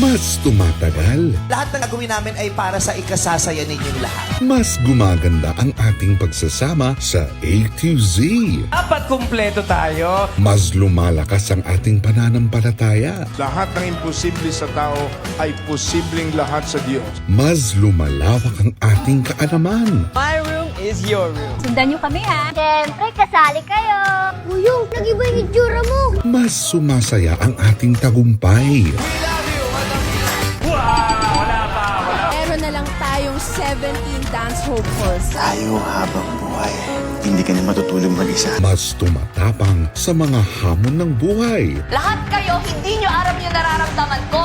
Mas tumatagal, Lahat ng gagawin namin ay para sa ikasasaya ninyong lahat. mas gumaganda ang ating pagsasama sa A to Z. Dapat kumpleto tayo. Mas lumalakas ang ating pananampalataya. Lahat ng imposible sa tao ay posibleng lahat sa Diyos. Mas lumalawak ang ating kaalaman. My room is your room. Sundan nyo kami ha. Siyempre, kasali kayo. Uyong, nag-iba yung itsura mo. Mas sumasaya ang ating tagumpay. 17 dance floors. Tayo habang buhay. Hindi ka na matutulog mag-isa. Mas tumatapang sa mga hamon ng buhay. Lahat kayo, hindi nyo aram yung nararamdaman ko.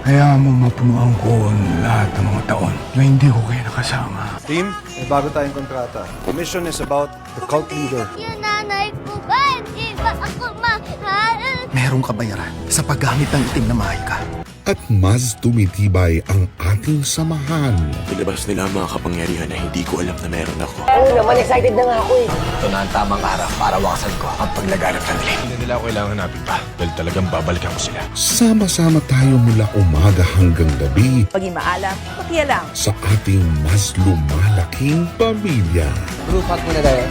Kaya mo mapunuan ko ang lahat ng mga taon na hindi ko kayo nakasama. Team, may bago tayong kontrata. The mission is about the cult leader. Yung nanay ko ba? Hindi ba ako mahal? Merong kabayaran sa paggamit ng itim na mahika. At mas tumitibay ang ating samahan. Nilabas nila ang mga kapangyarihan na hindi ko alam na meron ako. Oo naman, excited na nga ako eh. Ito na ang tamang araw para waksan ko ang paglaganap ng dilim. Hindi nila ako kailangan natin pa dahil talagang babalikan ko sila. Sama-sama tayo mula umaga hanggang gabi Paging maalam, pakialam. sa ating mas lumalaking pamilya. Group hug muna tayo.